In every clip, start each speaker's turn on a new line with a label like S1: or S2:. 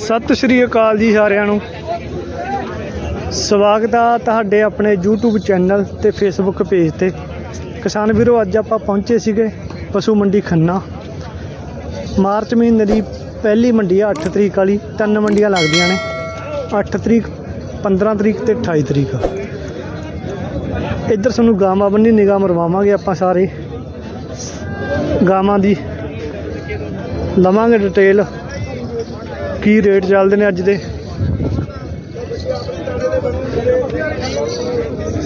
S1: ਸਤਿ ਸ਼੍ਰੀ ਅਕਾਲ ਜੀ ਸਾਰਿਆਂ ਨੂੰ। ਸਵਾਗਤ ਆ ਤੁਹਾਡੇ ਆਪਣੇ YouTube ਚੈਨਲ ਤੇ Facebook ਪੇਜ ਤੇ। ਕਿਸਾਨ ਵੀਰੋ, ਅੱਜ ਆਪਾਂ ਪਹੁੰਚੇ ਸੀਗੇ ਪਸ਼ੂ ਮੰਡੀ ਖੰਨਾ। ਮਾਰਚ ਮਹੀਨੇ ਦੀ ਪਹਿਲੀ ਮੰਡੀ ਆ 8 ਤਰੀਕ ਵਾਲੀ। ਤਿੰਨ ਮੰਡੀਆਂ ਲੱਗਦੀਆਂ ਨੇ। 8 ਤਰੀਕ 15 ਤਰੀਕ ਤੇ 28 ਤਰੀਕ। ਇੱਧਰ ਸਾਨੂੰ ਗਾਵਾਂ ਬੰਨੀ, ਨਿਗਾਹ ਮਰਵਾਵਾਂਗੇ ਆਪਾਂ ਸਾਰੇ। ਗਾਵਾਂ ਦੀ ਲਵਾਂਗੇ ਡਿਟੇਲ ਕੀ ਰੇਟ ਚੱਲਦੇ ਨੇ ਅੱਜ ਦੇ?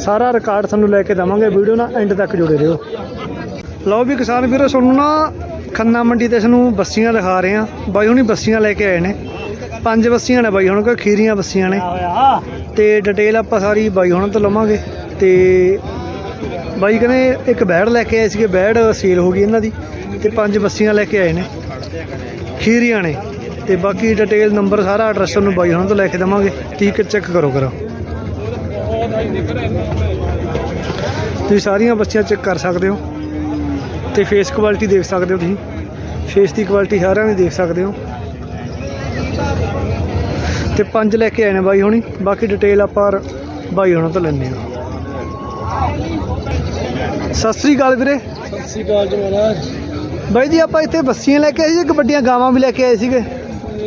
S1: ਸਾਰਾ ਰਿਕਾਰਡ ਤੁਹਾਨੂੰ ਲੈ ਕੇ ਦਵਾਂਗੇ, ਵੀਡੀਓ ਨਾਲ ਐਂਡ ਤੱਕ ਜੁੜੇ ਰਹੋ। ਲਓ ਵੀ ਕਿਸਾਨ ਵੀਰੋ, ਤੁਹਾਨੂੰ ਨਾ ਖੰਨਾ ਮੰਡੀ ਤੇ ਸਾਨੂੰ ਬੱਸੀਆਂ ਦਿਖਾ ਰਹੇ ਆ ਬਾਈ ਹੁਣੀ ਬੱਸੀਆਂ ਲੈ ਕੇ ਆਏ ਨੇ। ਪੰਜ ਬੱਸੀਆਂ ਨੇ ਬਾਈ ਹੁਣ ਕੋ ਖੀਰੀਆਂ ਬੱਸੀਆਂ ਨੇ। ਤੇ ਡਿਟੇਲ ਆਪਾਂ ਸਾਰੀ ਬਾਈ ਹੁਣ ਤੋਂ ਲਵਾਂਗੇ। ਤੇ ਬਾਈ ਕਹਿੰਦੇ ਇੱਕ ਬੈੜ ਲੈ ਕੇ ਆਏ ਸੀਗੇ, ਬੈੜ ਸੇਲ ਹੋ ਗਈ ਇਹਨਾਂ ਦੀ। ਤੇ ਪੰਜ ਬੱਸੀਆਂ ਲੈ ਕੇ ਆਏ ਨੇ। ਖੀਰੀਆਂ ਨੇ। ਤੇ ਬਾਕੀ ਡਿਟੇਲ ਨੰਬਰ ਸਾਰਾ ਐਡਰੈਸ ਤੁਹਾਨੂੰ ਬਾਈ ਉਹਨਾਂ ਤੋਂ ਲੈ ਕੇ ਦਵਾਂਗੇ। ਠੀਕ ਚੈੱਕ ਕਰੋ ਕਰੋ। ਤੁਸੀਂ ਸਾਰੀਆਂ ਬੱਚੀਆਂ ਚੈੱਕ ਕਰ ਸਕਦੇ ਹੋ। ਤੇ ਫੇਸ ਕੁਆਲਿਟੀ ਦੇਖ ਸਕਦੇ ਹੋ ਤੁਸੀਂ। ਫੇਸ ਦੀ ਕੁਆਲਿਟੀ ਸਾਰਿਆਂ ਦੀ ਦੇਖ ਸਕਦੇ ਹੋ। ਤੇ ਪੰਜ ਲੈ ਕੇ ਆਏ ਨੇ ਬਾਈ ਹੁਣੀ। ਬਾਕੀ ਡਿਟੇਲ ਆਪਾਂ ਬਾਈ ਹੁਣਾਂ ਤੋਂ ਲੈਣੇ ਆ ਸਤਿ ਸ੍ਰੀ ਅਕਾਲ ਵੀਰੇ।
S2: ਸਤਿ ਸ਼੍ਰੀ ਅਕਾਲ ਜੀ ਮਹਾਰਾਜ।
S1: ਬਾਈ ਜੀ ਆਪਾਂ ਇੱਥੇ ਬੱਸੀਆਂ ਲੈ ਕੇ ਆਏ ਸੀ ਇੱਕ ਵੱਡੀਆਂ ਗਾਵਾਂ ਵੀ ਲੈ ਕੇ ਆਏ ਸੀਗੇ?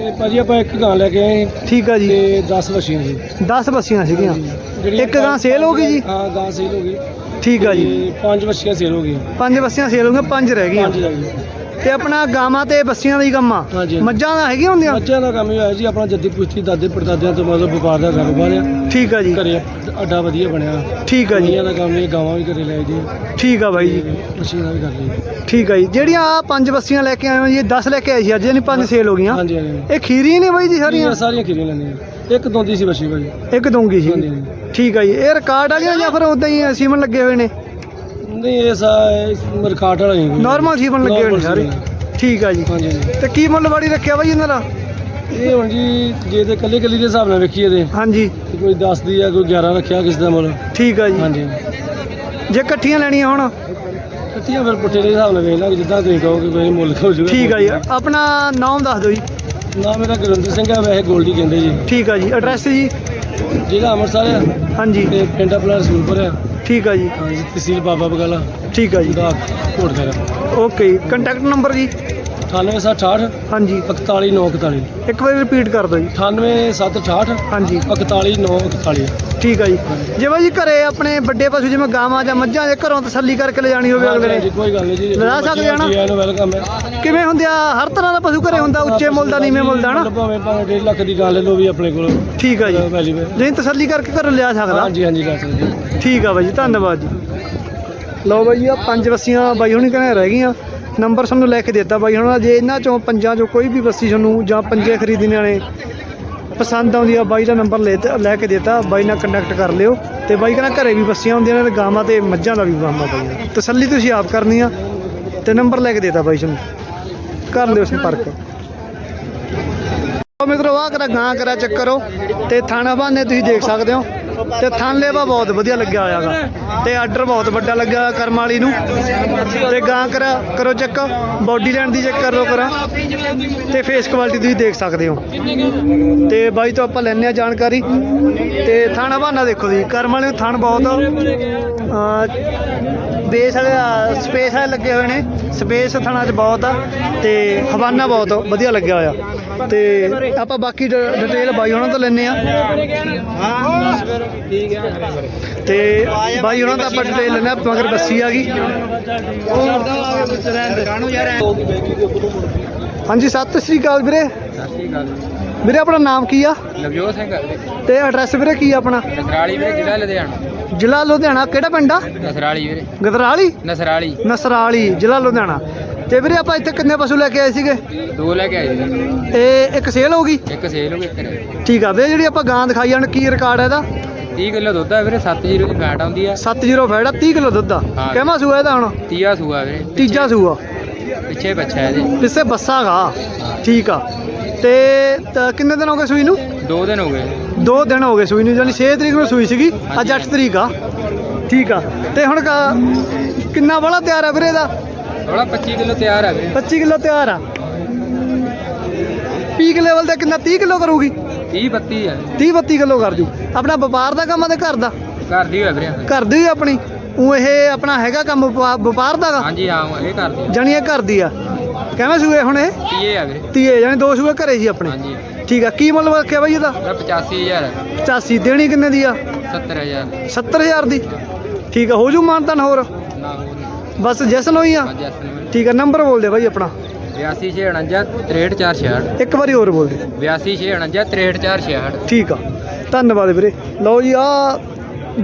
S2: ਇਹ ਭਾਜੀ ਆਪਾਂ ਇੱਕ ਗਾਂ ਲੈ ਕੇ ਆਏ
S1: ਠੀਕ ਆ ਜੀ।
S2: ਤੇ 10 ਵਛੀਆਂ ਸੀ।
S1: 10 ਬੱਸੀਆਂ ਸੀਗੀਆਂ।
S2: ਜਿਹੜੀਆਂ
S1: ਇੱਕ ਗਾਂ ਸੇਲ ਹੋ ਗਈ ਜੀ?
S2: ਹਾਂ ਗਾਂ ਸੇਲ ਹੋ ਗਈ।
S1: ਠੀਕ ਆ ਜੀ।
S2: ਤੇ ਪੰਜ ਵਛੀਆਂ ਸੇਲ ਹੋ ਗਈਆਂ।
S1: ਪੰਜ ਬੱਸੀਆਂ ਸੇਲ ਹੋ ਗਈਆਂ ਪੰਜ ਰਹਿ ਗਈਆਂ।
S2: ਪੰਜ ਰਹਿ ਗਈਆਂ।
S1: ਤੇ ਆਪਣਾ ਗਾਵਾਂ ਤੇ ਬੱਸੀਆਂ ਦਾ ਹੀ ਕੰਮ ਆ।
S2: ਹਾਂਜੀ।
S1: ਮੱਝਾਂ ਦਾ ਹੈਗੀਆਂ ਹੁੰਦੀਆਂ?
S2: ਮੱਝਾਂ ਦਾ ਕੰਮ ਹੀ ਹੋਇਆ ਜੀ ਆਪਣਾ ਜੱਦੀ ਪੁਸ਼ਤੀ ਦਾਦੇ ਪੜਦਾਦਿਆਂ ਤੋਂ ਮਤਲਬ ਵਪਾਰ ਦਾ ਕਾਰੋਬਾਰ ਆ
S1: ਠੀਕ ਆ ਜੀ।
S2: ਘਰੇ ਅੱਡਾ ਵਧੀਆ ਬਣਿਆ।
S1: ਠੀਕ ਆ ਜੀ।
S2: ਮੱਝਾਂ ਦਾ ਕੰਮ ਇਹ ਗਾਵਾਂ ਵੀ ਘਰੇ ਲੈ ਜੀ
S1: ਠੀਕ ਆ ਬਾਈ ਜੀ।
S2: ਮਸ਼ੀਨਾਂ ਵੀ ਕਰ ਲਈ
S1: ਠੀਕ ਆ ਜੀ। ਜਿਹੜੀਆਂ ਆ ਪੰਜ ਬੱਸੀਆਂ ਲੈ ਕੇ ਆਏ ਹੋ ਜੀ ਇਹ 10 ਲੈ ਕੇ ਆਏ ਸੀ ਅੱਜ ਯਾਨੀ ਪੰਜ ਸੇਲ ਹੋ ਗਈਆਂ।
S2: ਹਾਂਜੀ ਹਾਂਜੀ।
S1: ਇਹ ਖੀਰੀ ਨੇ ਬਾਈ ਜੀ ਸਾਰੀਆਂ?
S2: ਸਾਰੀਆਂ ਸਾਰੀਆਂ ਖੀਰੀਆਂ ਲੈਣੀਆਂ ਇੱਕ ਦੋਂਦੀ ਸੀ ਵਛੀ ਭਾਜੀ
S1: ਇੱਕ ਦੂੰਗੀ ਸੀ।
S2: ਹਾਂਜੀ ਹਾਂਜੀ।
S1: ਠੀਕ ਆ ਜੀ। ਇਹ ਰਿਕਾਰਡ ਵਾਲੀਆਂ ਜਾਂ ਫਿਰ ਉਦਾਂ ਹੀ ਸੀਮਨ ਲੱਗੇ ਹੋਏ ਨੇ?
S2: ਨਹੀਂ ਇਹ ਸਾ ਮਰਕਾਟ ਵਾਲਾ ਨਹੀਂ।
S1: ਨਾਰਮਲ ਸੀਮਨ ਲੱਗੇ ਹੋਏ ਨੇ ਸਾਰੇ। ਠੀਕ ਆ ਜੀ।
S2: ਹਾਂਜੀ
S1: ਤੇ ਕੀ ਮੁੱਲ ਵਾੜੀ ਰੱਖਿਆ ਬਾਈ ਇਹਨਾਂ ਦਾ?
S2: ਇਹ ਹੁਣ ਜੀ ਜੇ ਤੇ ਕੱਲੇ ਕੱਲੀ ਦੇ ਹਿਸਾਬ ਨਾਲ ਵੇਖੀਏ ਤੇ
S1: ਹਾਂਜੀ।
S2: ਕੋਈ 10 ਦੀ ਆ ਕੋਈ 11 ਰੱਖਿਆ ਕਿਸ ਦਾ ਮੁੱਲ
S1: ਠੀਕ ਆ ਜੀ।
S2: ਹਾਂਜੀ।
S1: ਜੇ ਇਕੱਠੀਆਂ ਲੈਣੀਆਂ ਹੁਣ?
S2: ਕੱਤੀਆਂ ਫਿਰ ਪੁੱਠੇ ਦੇ ਹਿਸਾਬ ਨਾਲ ਵੇਖ ਲਾਂਗੇ ਜਿੱਦਾਂ ਤੁਸੀਂ ਕਹੋਗੇ ਕੋਈ ਮੁੱਲ ਹੋ ਜਾਊਗਾ।
S1: ਠੀਕ ਆ ਜੀ। ਆਪਣਾ ਨਾਮ ਦੱਸ ਦਿਓ ਜੀ।
S2: ਨਾ ਮੇਰਾ ਗੁਰਿੰਦਰ ਸਿੰਘ ਆ ਵੈਸੇ ਗੋਲਡੀ ਕਹਿੰਦੇ ਜੀ।
S1: ਠੀਕ ਆ ਜੀ। ਐਡਰੈਸ ਜੀ।
S2: ਜ਼ਿਲ੍ਹਾ ਅੰਮ੍ਰਿਤਸਰ ਆ।
S1: ਹਾਂਜੀ।
S2: ਤੇ ਪਿੰਡ ਆਪਣਾ ਰਸੂਲਪੁਰ ਆ।
S1: ਠੀਕ ਆ ਜੀ।
S2: ਹਾਂਜੀ ਤਹਿਸੀਲ ਬਾਬਾ ਬਗਾਲਾ।
S1: ਠੀਕ ਆ ਜੀ।
S2: ਦਾ Kot Khaira
S1: okay contact number ਜੀ?
S2: 9868
S1: ਹਾਂਜੀ।
S2: 41941
S1: ਇੱਕ ਵਾਰੀ ਰਿਪੀਟ ਕਰ ਦਿਓ ਜੀ।
S2: 98768
S1: ਹਾਂਜੀ।
S2: 41941
S1: ਠੀਕ ਆ ਜੀ। ਜੇ ਬਾਈ ਜੀ ਘਰੇ ਆਪਣੇ ਵੱਡੇ ਪਸ਼ੂ ਜਿਵੇਂ ਗਾਵਾਂ ਜਾਂ ਮੱਝਾਂ ਦੇ ਘਰੋਂ ਤਸੱਲੀ ਕਰਕੇ ਲੈ ਜਾਣੀ ਹੋਵੇ ਅਗਲੇ। ਨੇ
S2: ਕੋਈ ਗੱਲ ਨਹੀਂ ਜੀ।
S1: ਲਗਾ ਸਕਦੇ ਆ ਨਾ?
S2: ਜੀ ਆਇਆਂ ਨੂੰ ਵੈਲਕਮ ਹੈ।
S1: ਕਿਵੇਂ ਹੁੰਦੇ ਆ? ਹਰ ਤਰ੍ਹਾਂ ਦਾ ਪਸ਼ੂ ਘਰੇ ਹੁੰਦਾ ਉੱਚੇ ਮੁੱਲ ਦਾ ਨੀਵੇਂ ਮੁੱਲ ਦਾ ਨਾ
S2: ਭਾਵੇਂ ਭਾਵੇਂ 1.5 ਲੱਖ ਦੀ ਗੱਲ ਲੈ ਲਓ ਵੀ ਆਪਣੇ ਕੋਲ।
S1: ਠੀਕ ਆ ਜੀ।
S2: ਵੈਲੀ ਵੇ
S1: ਜੇ ਤਸੱਲੀ ਕਰਕੇ ਘਰੋਂ ਲਿਆ ਸਕਦਾ।
S2: ਹਾਂਜੀ ਹਾਂਜੀ ਲੈ ਸਕਦੇ ਜੀ।
S1: ਠੀਕ ਆ ਬਾਈ ਜੀ ਧੰਨਵਾਦ ਜੀ। ਲਓ ਬਾਈ ਜੀ ਆ ਪੰਜ ਬੱਸੀਆਂ ਬਾਈ ਹੁਣੀ ਕਹਿੰਦੇ ਰਹਿ ਗਈਆਂ। ਨੰਬਰ ਸਾਨੂੰ ਲੈ ਕੇ ਦਿੱਤਾ ਬਾਈ ਹੁਣ ਜੇ ਇਹਨਾਂ ਚੋਂ ਪੰਜਾਂ ਚੋਂ ਕੋਈ ਵੀ ਬੱਸੀ ਤੁਹਾਨੂੰ ਜਾਂ ਪੰਜੇ ਖਰੀਦਣੇ ਨੇ ਪਸੰਦ ਆਉਂਦੀ ਆ, ਬਾਈ ਦਾ ਨੰਬਰ ਲੈ ਤੇ- ਲੈ ਕੇ ਦਿੱਤਾ, ਬਾਈ ਨਾਲ ਕੰਟੈਕਟ ਕਰ ਲਿਓ। ਤੇ ਬਾਈ ਕਹਿੰਦਾ ਘਰੇ ਵੀ ਬੱਸੀਆਂ ਹੁੰਦੀਆਂ ਨੇ ਗਾਵਾਂ ਤੇ ਮੱਝਾਂ ਦਾ ਵੀ ਕੰਮ ਆ ਤਸੱਲੀ ਤੁਸੀਂ ਆਪ ਕਰਨੀ ਆ ਤੇ ਨੰਬਰ ਲੈ ਕੇ ਦਿੱਤਾ ਬਾਈ ਤੁਹਾਨੂੰ ਕਰ ਲਿਓ ਸੰਪਰਕ। ਉਹ ਮਿੱਤਰੋ ਆ ਕਰਾ ਗਾਂ ਕਰਾ ਚੈੱਕ ਕਰੋ ਤੇ ਥਾਣਾ ਬਾਨੇ ਤੁਸੀਂ ਦੇਖ ਸਕਦੇ ਹੋ। ਤੇ ਥਣ ਲੇਵਾ ਬਹੁਤ ਵਧੀਆ ਲੱਗਿਆ ਹੋਇਆਗਾ ਤੇ ਆਰਡਰ ਬਹੁਤ ਵੱਡਾ ਲੱਗਿਆ ਹੋਇਆ ਕਰਮ ਵਾਲੀ ਨੂੰ। ਤੇ ਗਾਂ ਕਰਾ ਕਰੋ ਚੈੱਕ ਬਾਡੀ ਲਾਈਨ ਦੀ ਚੈੱਕ ਕਰ ਲਓ ਕਰਾ। ਤੇ ਫੇਸ ਕੁਆਲਿਟੀ ਤੁਸੀਂ ਦੇਖ ਸਕਦੇ ਹੋ। ਤੇ ਬਾਈ ਤੋਂ ਆਪਾਂ ਲੈਣੇ ਆ ਜਾਣਕਾਰੀ। ਤੇ ਥਾਣਾ ਬਹਾਨਾ ਦੇਖੋ ਜੀ ਕਰਮ ਵਾਲੇ ਨੂੰ ਥਣ ਬਹੁਤ ਅਹ, ਬੇਸ ਵਾਲੇ ਸਪੇਸ ਵਾਲੇ ਲੱਗੇ ਹੋਏ ਨੇ। ਸਪੇਸ ਥਾਣਾ 'ਚ ਬਹੁਤ ਆ। ਤੇ ਹਵਾਨਾ ਬਹੁਤ ਵਧੀਆ ਲੱਗਿਆ ਹੋਇਆ। ਤੇ ਆਪਾਂ ਬਾਕੀ ਡਿਟੇਲ ਬਾਈ ਉਹਨਾਂ ਤੋਂ ਲੈਣੇ ਆ ਤੇ ਬਾਈ ਉਹਨਾਂ ਦਾ ਆਪਾਂ ਡਿਟੇਲ ਲੈਣਾ ਮਗਰ ਬੱਸੀ ਆ ਗਈ। ਹਾਂਜੀ ਸਤਿ ਸ੍ਰੀ ਅਕਾਲ ਵੀਰੇ।
S3: ਸਤਿ ਸ਼੍ਰੀ ਅਕਾਲ
S1: ਵੀਰੇ ਆਪਣਾ ਨਾਮ ਕੀ ਆ?
S3: ਨਵਜੋਤ ਸਿੰਘ
S1: ਤੇ ਐਡਰੈਸ ਵੀਰੇ ਕੀ ਆ ਆਪਣਾ?
S3: ਨਸਰਾਲੀ ਵੀਰੇ ਜ਼ਿਲ੍ਹਾ ਲੁਧਿਆਣਾ।
S1: ਜ਼ਿਲ੍ਹਾ ਲੁਧਿਆਣਾ ਕਿਹੜਾ ਪਿੰਡ ਆ?
S3: ਨਸਰਾਲੀ ਵੀਰੇ।
S1: ਗਦਰਾਲੀ?
S3: ਨਸਰਾਲੀ।
S1: ਨਸਰਾਲੀ ਜ਼ਿਲ੍ਹਾ ਲੁਧਿਆਣਾ। ਤੇ ਵੀਰੇ ਆਪਾਂ ਇੱਥੇ ਕਿੰਨੇ ਪਸ਼ੂ ਲੈ ਕੇ ਆਏ ਸੀਗੇ?
S3: ਦੋ ਲੈ ਕੇ ਆਏ ਜੀ
S1: ਇਹ ਇੱਕ ਸੇਲ ਹੋ ਗਈ?
S3: ਇੱਕ ਸੇਲ ਹੋ ਗਈ ਇੱਕ ਰਹਿ
S1: ਠੀਕ ਆ ਵੀਰੇ ਜਿਹੜੀ ਆਪਾਂ ਗਾਂ ਦਿਖਾਈ ਜਾਣ ਕੀ ਰਿਕਾਰਡ ਹੈ ਇਹਦਾ?
S3: 30 ਕਿਲੋ ਦੁੱਧ ਆ ਵੀਰੇ 70 ਦੀ ਫੈਟ ਆਉਂਦੀ ਆ।
S1: 70 ਫੈੜਾ 30 ਕਿਲੋ ਦੁੱਧ ਆ।
S3: ਹਾਂ।
S1: ਸੂਆ ਇਹਦਾ ਹੁਣ?
S3: ਤੀਆ ਸੂਆ ਵੀਰੇ।
S1: ਤੀਜਾ ਸੂਆ।
S3: ਪਿੱਛੇ ਬੱਚਾ ਹੈ ਜੀ
S1: ਪਿੱਛੇ ਬੱਸਾ ਗਾ। ਠੀਕ ਆ। ਤੇ ਤਾਂ ਕਿੰਨੇ ਦਿਨ ਹੋ ਗਏ ਸੂਈ ਨੂੰ?
S3: ਦੋ ਦਿਨ ਹੋ ਗਏ।
S1: ਦੋ ਦਿਨ ਹੋ ਗਏ ਸੂਈ ਨੂੰ ਯਾਨੀ 6 ਤਰੀਕ ਨੂੰ ਸੂਈ ਸੀਗੀ ਅੱਜ 8 ਤਰੀਕ ਆ। ਠੀਕ ਆ। ਤੇ ਹੁਣ ਕ- ਕਿੰਨਾ ਵਾਲਾ ਤਿਆਰ ਆ ਵੀਰੇ ਇਹਦਾ?
S3: ਥੋੜਾ 25 ਕਿਲੋ ਤਿਆਰ ਆ ਵੀਰੇ।
S1: 25 ਕਿਲੋ ਤਿਆਰ ਆ। ਪੀ ਪੀਕ ਲੈਵਲ ਤੇ ਕਿੰਨਾ 30 ਕਿਲੋ ਕਰੂਗੀ?
S3: 30 32 ਆ।
S1: 30 32 ਕਿਲੋ ਕਰ ਜੂ। ਆਪਣਾ ਵਪਾਰ ਦਾ ਕੰਮ ਆ ਤੇ ਘਰ ਦਾ?
S3: ਘਰ ਦੀ ਹੋਇਆ ਵੀਰੇ।
S1: ਘਰ ਦੀ ਆਪਣੀ? ਉਹ ਇਹ ਆਪਣਾ ਹੈਗਾ ਕੰਮ ਵਪਾ- ਵਪਾਰ ਦਾ
S3: ਹਾਂਜੀ ਹਾਂ ਇਹ ਘਰ ਦੀ
S1: ਜਾਣੀ ਇਹ ਘਰ ਦੀ ਆ। ਕਿਵੇਂ ਸੂਏ ਹੁਣ ਇਹ?
S3: ਤੀਏ ਆ ਵੀਰੇ।
S1: ਤੀਏ ਜਾਣੀ ਦੋ ਸੂਏ ਘਰੇ ਜੀ ਆਪਣੇ।
S3: ਹਾਂਜੀ।
S1: ਠੀਕ ਆ ਕੀ ਮੁੱਲ ਰੱਖਿਆ ਬਾਈ ਇਹਦਾ?
S3: ਇਹਦਾ 85000
S1: 85 ਦੇਣੀ ਕਿੰਨੇ ਦੀ ਆ?
S3: 70000
S1: 70000 ਦੀ। ਠੀਕ ਆ ਹੋ ਜੂ ਮਾਨਤਨ ਹੋਰ? ਬਸ ਜੈਸਨ ਹੋਈ ਆ?
S3: ਹਾਂਜੀ ਅਸਲ
S1: ਠੀਕ ਆ ਨੰਬਰ ਬੋਲ ਦੇ ਬਾਈ ਆਪਣਾ।
S3: 8249 63466
S1: ਇੱਕ ਵਾਰੀ ਹੋਰ ਬੋਲ ਦੇ।
S3: 8249 63466
S1: ਠੀਕ ਆ ਧੰਨਵਾਦ ਵੀਰੇ। ਲਓ ਜੀ ਆ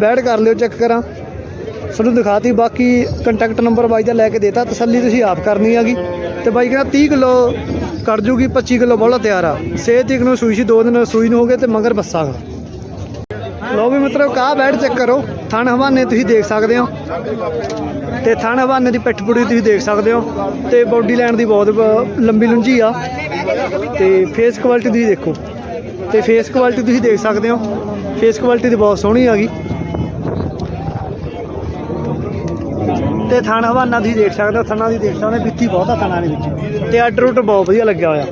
S1: ਬੈਡ ਕਰ ਲਿਓ ਚੈੱਕ ਕਰਾਂ। ਤੁਹਾਨੂੰ ਦਿਖਾਤੀ ਬਾਕੀ ਕੰਟੈਕਟ ਨੰਬਰ ਬਾਈ ਦਾ ਲੈ ਕੇ ਦੇਤਾ। ਤਸੱਲੀ ਤੁਸੀਂ ਆਪ ਕਰਨੀ ਹੈਗੀ। ਤੇ ਬਾਈ ਕਹਿੰਦਾ 30 ਕਿਲੋ ਕਰ ਜੂਗੀ 25 ਕਿਲੋ ਬੋਲਾ ਤਿਆਰ ਆ। ਸਿਹਤ ਤੀਕ ਨੂੰ ਸੂਈ ਸੀ ਦੋ ਦਿਨ ਸੂਈ ਨੂੰ ਹੋ ਗਏ ਤੇ ਮਗਰ ਬੱਸਾਗਾ ਲਓ ਵੀ ਮਤਲਬ ਕਾ ਬੈਡ ਚੈੱਕ ਕਰੋ। ਥਣ ਹਵਾਨੇ ਤੁਸੀਂ ਦੇਖ ਸਕਦੇ ਹੋ। ਤੇ ਥਣ ਹਵਾਨੇ ਦੀ ਪਿੱਠ ਪੁੜੀ ਤੁਸੀਂ ਦੇਖ ਸਕਦੇ ਹੋ। ਤੇ ਬੋਡੀ ਲਾਈਨ ਦੀ ਬਹੁਤ ਲੰਬੀ ਲੁੰਝੀ ਆ। ਤੇ ਫੇਸ ਕੁਆਲਿਟੀ ਤੁਸੀਂ ਦੇਖੋ। ਤੇ ਫੇਸ ਕੁਆਲਿਟੀ ਤੁਸੀਂ ਦੇਖ ਸਕਦੇ ਹੋ। ਫੇਸ ਕੁਆਲਿਟੀ ਦੀ ਬਹੁਤ ਸੋਹਣੀ ਆ ਗਈ। ਤੇ ਥਣ ਹਵਾਨਾ ਤੁਸੀਂ ਦੇਖ ਸਕਦੇ ਹੋ, ਥਣਾ ਦੀ ਦੇਖ ਸਕਦੇ ਹੋ ਬਿੱਤੀ ਬਹੁਤ ਆ ਥਣਾ ਦੇ ਵਿੱਚ। ਤੇ ਅੱਡ ਰੂਟ ਬਹੁਤ ਵਧੀਆ ਲੱਗਿਆ ਹੋਇਆ।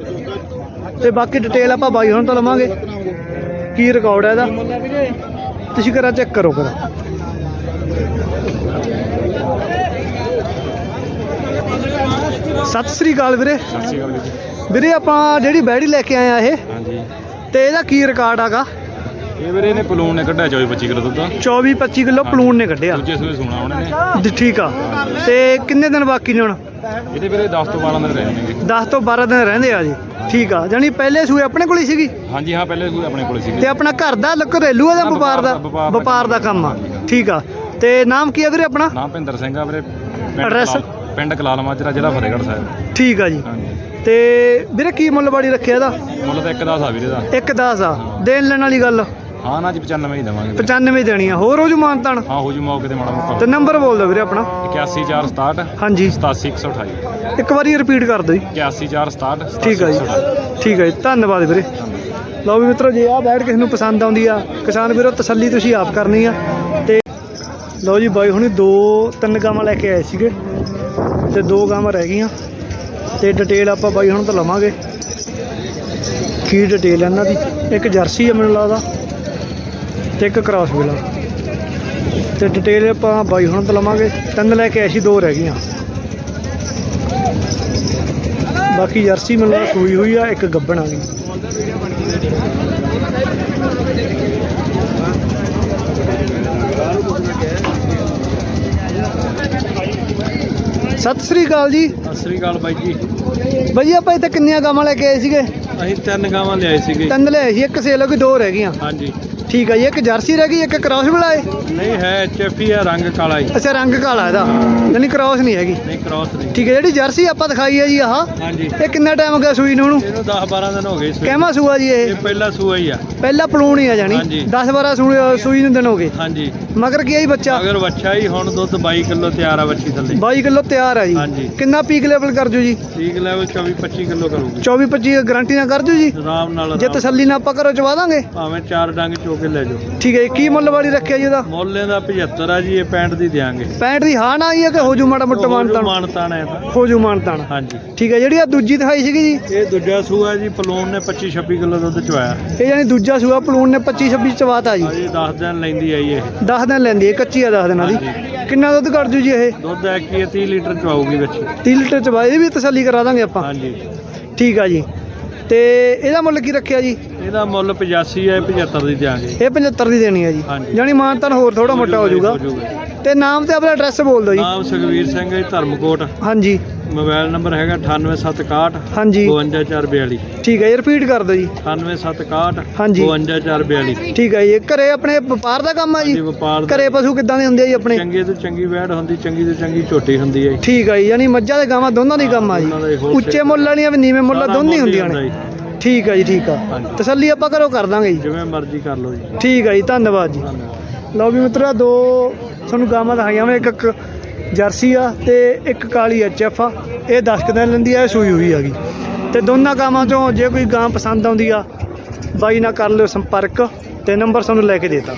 S1: ਤੇ ਬਾਕੀ ਡਿਟੇਲ ਆਪਾਂ ਬਾਈ ਹੁਣ ਤੋਂ ਲਵਾਂਗੇ। ਕੀ ਰਿਕਾਰਡ ਹੈ ਇਹਦਾ? ਤੁਸੀਂ ਕਰਾ ਚੈੱਕ ਕਰੋ ਕਰਾ। ਸਤਿ ਸ੍ਰੀ ਅਕਾਲ ਵੀਰੇ।
S4: ਸਤਿ ਸ਼੍ਰੀ ਅਕਾਲ
S1: ਵੀਰੇ ਆਪਾਂ ਜਿਹੜੀ ਬੈੜੀ ਲੈ ਕੇ ਆਏ ਆ ਇਹ
S4: ਹਾਂਜੀ।
S1: ਤੇ ਇਹਦਾ ਕੀ ਰਿਕਾਰਡ ਹੈਗਾ?
S4: ਇਹ ਵੀਰੇ ਨੇ ਪਲੂਨ ਨੇ ਕੱਢਿਆ 24 25 ਕਿਲੋ ਦੁੱਧ।
S1: 24 25 ਕਿਲੋ ਪਲੂਣ ਨੇ ਕੱਢਿਆ।
S4: ਦੂਜੇ ਸੂਏ ਸੁਣਾ ਉਹਨੇ ਨੇ।
S1: ਜੀ, ਠੀਕ ਆ। ਤੇ ਕਿੰਨੇ ਦਿਨ ਬਾਕੀ ਨੇ ਹੁਣ?
S4: ਇਹਦੇ ਵੀਰੇ 10 ਤੋਂ 12 ਦਿਨ ਰਹਿ ਜਾਣਗੇ
S1: 10 ਤੋਂ 12 ਦਿਨ ਰਹਿੰਦੇ ਆ ਜੀ। ਠੀਕ ਆ। ਜਾਨੀ ਪਹਿਲੇ ਸੂਏ ਆਪਣੇ ਕੋਲ ਹੀ ਸੀਗੀ?
S4: ਹਾਂਜੀ ਹਾਂ ਪਹਿਲੇ ਸੂਏ ਆਪਣੇ ਕੋਲ
S1: ਤੇ
S4: ਸੀਗੇ
S1: ਆਪਣਾ ਘਰ ਦਾ ਘਰੇਲੂ ਦਾ?
S4: ਵਪਾਰ ਦਾ-
S1: ਵਪਾਰ ਦਾ ਕੰਮ ਆ। ਠੀਕ ਆ। ਤੇ ਨਾਮ ਕੀ ਆ ਵੀਰੇ ਆਪਣਾ?
S4: ਨਾਮ ਭਿੰਦਰ ਸਿੰਘ ਆ ਵੀਰੇ ਪਿੰਡ
S1: Address?
S4: ਕਲਾਲ- ਪਿੰਡ ਕਲਾਲ ਮਾਜਰਾ ਜ਼ਿਲ੍ਹਾ ਫਤਿਹਗੜ੍ਹ ਸਾਹਿਬ।
S1: ਠੀਕ ਆ ਜੀ।
S4: ਹਾਂਜੀ।
S1: ਤੇ ਵੀਰੇ ਕੀ ਮੁੱਲ ਬਾੜੀ ਰੱਖਿਆ ਇਹਦਾ?
S4: ਮੁੱਲ ਤਾਂ ਇੱਕ ਦਾ ਆ ਵੀਰੇ ਦਾ।
S1: ਇੱਕ 10 ਆ। ਦੇਣ ਲੈਣ ਵਾਲੀ ਗੱਲ?
S4: ਹਾਂ ਨਾ ਜੀ 95 ਹੀ ਦੇਵਾਂਗੇ। ਵੀਰੇ।
S1: 95 ਦੇਣੀ ਆ। ਹੋਰ ਹੋ ਜੂ ਮਾਨਤਾਨ?
S4: ਹਾਂ ਹੋ ਜੂ ਮੌਕੇ ਤੇ ਮਾੜਾ
S1: ਤੇ
S4: ਮੋਟਾ
S1: ਨੰਬਰ ਬੋਲ ਦਿਓ ਵੀਰੇ ਆਪਣਾ।
S4: 81467
S1: ਹਾਂਜੀ।
S4: 87128
S1: ਇੱਕ ਵਾਰੀ ਰਿਪੀਟ ਕਰ ਦਿਓ ਜੀ।
S4: 81467
S1: ਠੀਕ ਆ ਜੀ। ਠੀਕ ਆ ਜੀ। ਧੰਨਵਾਦ ਵੀਰੇ। ਲਓ ਵੀ ਮਿੱਤਰੋ ਜੇ ਆ ਬੈਠ ਕਿਸੇ ਨੂੰ ਪਸੰਦ ਆਉਂਦੀ ਆ ਕਿਸਾਨ ਵੀਰੋ ਤਸੱਲੀ ਤੁਸੀਂ ਆਪ ਕਰਨੀ ਆ। ਲਓ ਜੀ ਬਾਈ ਹੁਣੀ ਦੋ, ਤਿੰਨ ਗਾਵਾਂ ਲੈ ਕੇ ਆਏ ਸੀਗੇ ਤੇ ਦੋ ਗਾਵਾਂ ਰਹਿ ਗਈਆਂ। ਤੇ ਡਿਟੇਲ ਆਪਾਂ ਬਾਈ ਹੁਣ ਤੋਂ ਲਵਾਂਗੇ। ਕੀ ਡਿਟੇਲ ਹੈ ਇਹਨਾਂ ਦੀ? ਇੱਕ ਜਰਸੀ ਆ ਮੈਨੂੰ ਲੱਗਦਾ ਤੇ ਇੱਕ ਕ੍ਰਾਸ ਵਿਲਾ ਤੇ ਡਿਟੇਲ ਆਪਾਂ ਬਾਈ ਹੁਣ ਤੋਂ ਲਵਾਂਗੇ। ਤਿੰਨ ਲੈ ਕੇ ਆਏ ਸੀ, ਦੋ ਰਹਿ ਗਈਆਂ। ਬਾਕੀ ਜਰਸੀ ਮੈਨੂੰ ਲੱਗਦਾ ਸੂਈ ਹੋਈ ਆ, ਇੱਕ ਗੱਬਣ ਆ ਗਈ। ਸਤਿ ਸ੍ਰੀ ਅਕਾਲ ਜੀ।
S4: ਸਤਿ ਸ੍ਰੀ ਅਕਾਲ ਬਾਈ ਜੀ।
S1: ਬਾਈ ਜੀ ਆਪਾਂ ਇੱਥੇ ਕਿੰਨੀਆਂ ਗਾਵਾਂ ਲੈ ਕੇ ਆਏ ਸੀਗੇ?
S4: ਅਸੀਂ ਤਿੰਨ ਗਾਵਾਂ ਲਿਆਏ ਸੀਗੇ।
S1: ਤਿੰਨ ਲਿਆਏ ਸੀ ਇੱਕ ਸੇਲ ਹੋ ਗਈ ਦੋ ਰਹਿ ਗਈਆਂ।
S4: ਹਾਂਜੀ।
S1: ਠੀਕ ਆ ਜੀ ਇੱਕ ਜਰਸੀ ਰਹਿ ਗਈ ਇੱਕ ਕ੍ਰਾਸ ਮਿਲਾਏ
S4: ਨਹੀਂ ਹੈ ਐਚਐਫ ਆ ਰੰਗ ਕਾਲਾ ਹੀ।
S1: ਅੱਛਾ ਰੰਗ ਕਾਲਾ ਇਹਦਾ। ਯਾਨੀ ਕ੍ਰਾਸ ਨਹੀਂ ਹੈਗੀ।
S4: ਨਹੀਂ ਕ੍ਰਾਸ ਨਹੀਂ।
S1: ਠੀਕ ਹੈ ਜਿਹੜੀ ਜਰਸੀ ਆਪਾਂ ਦਿਖਾਈ ਹੈ ਜੀ ਆਹ
S4: ਹਾਂਜੀ।
S1: ਇਹ ਕਿੰਨਾ ਟਾਈਮ ਹੋ ਗਿਆ ਸੂਈ ਨੂੰ ਉਹਨੂੰ?
S4: ਇਹਨੂੰ 10 12 ਦਿਨ ਹੋ ਗਏ ਸੂਏ।
S1: ਕਹਿਮਾ ਸੂਆ ਜੀ
S4: ਇਹ?
S1: ਇਹ
S4: ਪਹਿਲਾ ਸੂਆ ਹੀ ਆ।
S1: ਪਹਿਲਾ ਪਲੂਣ ਹੀ ਆ ਜਾਣੀ।
S4: ਹਾਂਜੀ।
S1: 10 12 ਸੂਈ ਸੂਈ ਨੂੰ ਦਿਨ ਹੋ ਗਏ।
S4: ਹਾਂਜੀ।
S1: ਮਗਰ ਕੀ ਆ ਜੀ ਬੱਚਾ?
S4: ਅਗਰ ਬੱਚਾ ਹੀ ਹੁਣ ਦੁੱਧ 22 ਕਿਲੋ ਤਿਆਰ ਆ ਬੱਚੀ ਥੱਲੇ।
S1: 22 ਕਿਲੋ ਤਿਆਰ ਆ ਜੀ।
S4: ਹਾਂਜੀ।
S1: ਕਿੰਨਾ ਪੀਕ ਲੈਵਲ ਕਰ ਜੂ ਜੀ?
S4: ਠੀਕ ਲੈਵਲ 24 25 ਕਿਲੋ ਕਰੂਗੀ।
S1: 24 25 ਗਾਰੰਟੀ ਨਾਲ ਕਰ ਜੂ ਜੀ?
S4: ਆਰਾਮ ਨਾਲ
S1: ਜੇ
S4: ਆਰਾਮ।
S1: ਤਸੱਲੀ ਨਾਲ ਆਪਾਂ ਕਰੋ ਚਵਾ ਦਾਂਗੇ?
S4: ਭਾਵੇਂ ਚਾਰ ਡੰਗ ਚੋ ਕੇ ਲੈ ਜਾਓ।
S1: ਠੀਕ ਹੈ ਜੀ ਕੀ ਮੁੱਲ ਵਾਲੀ ਰੱਖਿਆ ਜੀ ਇਹਦਾ?
S4: ਮੁੱਲ ਇਹਦਾ 75 ਆ ਜੀ ਇਹ 65 ਦੀ ਦਿਆਂਗੇ।
S1: 65 ਦੀ ਹਾਂ ਨਾ ਆਈ ਹੈ ਕਿ ਹੋ ਜੂ ਮਾੜਾ ਮੋਟਾ ਮਾਨਤਾਨ?
S4: ਮਾਨਤਾਨ ਹੈ ਤਾਂ।
S1: ਹੋ ਜੂ ਮਾਨਤਾਨ।
S4: ਹਾਂਜੀ।
S1: ਠੀਕ ਹੈ ਜਿਹੜੀ ਆ ਦੂਜੀ ਦਿਖਾਈ ਸੀਗੀ ਜੀ?
S4: ਇਹ ਦੂਜਾ ਸੂਆ ਜੀ ਪਲੂਨ ਨੇ 25 26 ਕਿਲੋ ਦੁੱਧ ਚਵਾਇਆ
S1: ਇਹ ਜਾਨੀ ਦੂਜਾ ਸੂਆ ਪਲੂਣ ਨੇ 25 26 ਚਵਾਤਾ ਜੀ।
S4: ਅਜੇ 10 ਦਿਨ ਲੈਂਦੀ ਆਈ ਇਹ।
S1: 10 ਦਿਨ ਲੈਂਦੀ ਹੈ ਕੱਚੀ ਆ 10 ਦਿਨਾਂ ਦੀ। ਕਿੰਨਾ ਦੁੱਧ ਕੱਢ ਜੂ ਜੀ ਇਹ?
S4: ਦੁੱਧ ਹੈ ਕੀ 30 ਲੀਟਰ ਚਵਾਉਗੀ ਵਿੱਚ।
S1: 30 ਲੀਟਰ ਚਵਾ ਇਹ ਵੀ ਤਸੱਲੀ ਕਰਾ ਦਾਂਗੇ ਆਪਾਂ।
S4: ਹਾਂਜੀ।
S1: ਠੀਕ ਆ ਜੀ। ਤੇ ਇਹਦਾ ਮੁੱਲ ਕੀ ਰੱਖਿਆ ਜੀ?
S4: ਇਹਦਾ ਮੁੱਲ 85 ਹੈ 75 ਦੀ ਦਿਆਂਗੇ।
S1: ਇਹ 75 ਦੀ ਦੇਣੀ ਹੈ ਜੀ।
S4: ਹਾਂਜੀ।
S1: ਜਾਨੀ ਮਾਨਤਾਨ ਹੋਰ ਥੋੜਾ ਮੋਟਾ ਹੋ ਜਾਊਗਾ। ਤੇ ਨਾਮ ਤੇ ਆਪਣਾ ਐਡਰੈਸ ਬੋਲ ਦਿਓ ਜੀ।
S4: ਨਾਮ ਸੁਖਵੀਰ ਸਿੰਘ ਹੈ ਧਰਮਕੋਟ।
S1: ਹਾਂਜੀ।
S4: ਮੋਬਾਈਲ ਨੰਬਰ ਹੈਗਾ 98761
S1: ਹਾਂਜੀ।
S4: 52442
S1: ਠੀਕ ਹੈ ਜੀ ਰਿਪੀਟ ਕਰ ਦਿਓ ਜੀ।
S4: 98761
S1: ਹਾਂਜੀ।
S4: 52442
S1: ਠੀਕ ਹੈ ਜੀ ਇਹ ਘਰੇ ਆਪਣੇ ਵਪਾਰ ਦਾ ਕੰਮ ਆ ਜੀ?
S4: ਜੀ ਵਪਾਰ ਦਾ
S1: ਘਰੇ ਪਸ਼ੂ ਕਿੱਦਾਂ ਦੇ ਹੁੰਦੇ ਆ ਜੀ ਆਪਣੇ?
S4: ਚੰਗੇ ਤੋਂ ਚੰਗੀ ਵੈੜ ਹੁੰਦੀ ਚੰਗੀ ਤੋਂ ਚੰਗੀ ਝੋਟੀ ਹੁੰਦੀ ਹੈ
S1: ਠੀਕ ਆ ਜੀ ਯਾਨੀ ਮੱਝਾਂ ਦੇ ਗਾਵਾਂ ਦੋਨਾਂ ਦੀ ਕੰਮ ਆ ਜੀ।
S4: ਦੋਨਾਂ ਦਾ ਹੀ wholesale
S1: ਉੱਚੇ ਮੁੱਲ ਵਾਲੀਆਂ ਵੀ ਨੀਵੇਂ ਮੁੱਲ
S4: ਸਾਰਾ
S1: ਦੋਨੇ
S4: ਮੁੱਲ
S1: ਹੁੰਦੀਆਂ
S4: ਹੁੰਦਾ
S1: ਨੇ। ਠੀਕ ਆ ਜੀ ਠੀਕ ਆ।
S4: ਹਾਂਜੀ।
S1: ਤਸੱਲੀ ਆਪਾਂ ਘਰੋਂ ਕਰ ਦਾਂਗੇ ਜੀ।
S4: ਜਿਵੇਂ ਮਰਜ਼ੀ ਕਰ ਲਓ ਜੀ।
S1: ਠੀਕ ਆ ਜੀ ਧੰਨਵਾਦ ਜੀ।
S4: ਧੰਨਵਾਦ।
S1: ਲਓ ਵੀ ਮਿੱਤਰੋ ਦੋ ਤੁਹਾਨੂੰ ਗਾਵਾਂ ਦਿਖਾਈਆਂ ਵਾ ਇੱਕ ਇੱਕ ਜਰਸੀ ਆ ਤੇ ਇੱਕ ਕਾਲੀ ਐਚ ਐਫ ਆ। ਇਹ 10 ਕੁ ਦਿਨ ਲੈਂਦੀ ਆ ਇਹ ਸੂਈ ਹੋਈ ਹੈਗੀ ਤੇ ਦੋਨਾਂ ਗਾਵਾਂ ਚੋਂ ਜੇ ਕੋਈ ਗਾਂ ਪਸੰਦ ਆਉਂਦੀ ਆ ਬਾਈ ਨਾਲ ਕਰ ਲਿਓ ਸੰਪਰਕ ਤੇ ਨੰਬਰ ਤੁਹਾਨੂੰ ਲੈ ਕੇ ਦੇਤਾ